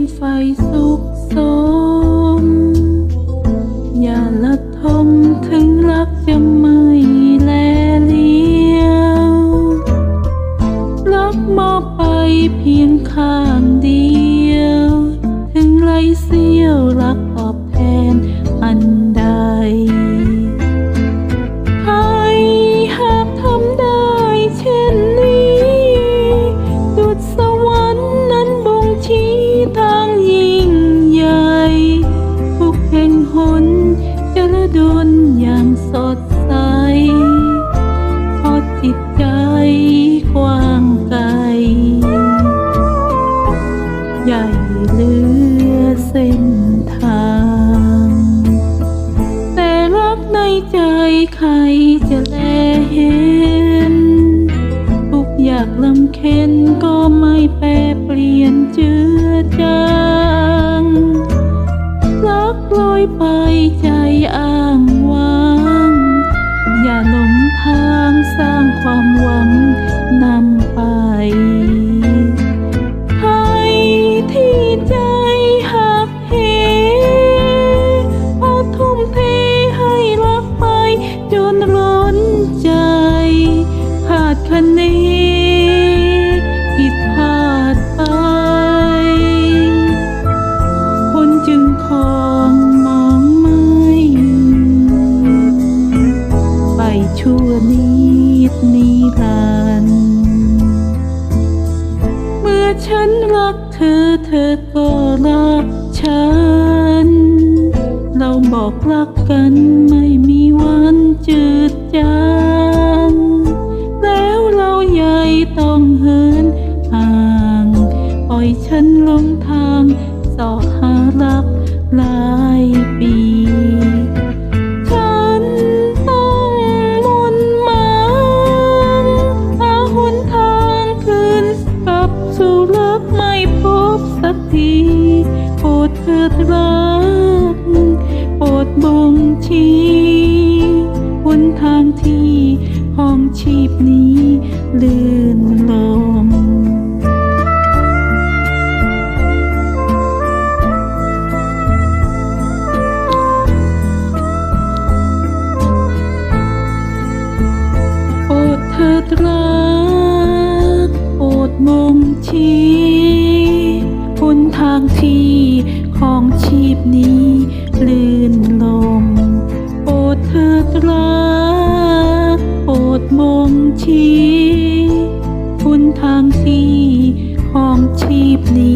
งไฟสุกโส ใหญ่เลือเส้นทาง แต่รักในใจใครจะแลเห็น ทุกอยากลำเค็นก็ไม่แปรเปลี่ยนเจือจางรักลอยไปใจอ้าง นผิดพลาดไป คนจึงคองมองไม่ไปชั่วนิดนิรันเมื่อฉันรักเธอเธอก็รักฉัน เราบอกรักกันไม่มีวันจืดจาง อยฉันหลงทางสอหารักหลายปี ฉันต้องมนหมางหาหนทางคืนกลับสู่รักไม่พบสักทีโปรดเถิดรักโปรดบ่งชี้หนทางที่ห้องชีพนี้ลื่นลม ดเถิดรักโปรดมงชี้หนทางที่ของชีพนี้ลื่นลม โปรดเถิดรักโปรดมงชี้หนทางที่ของชีพนี้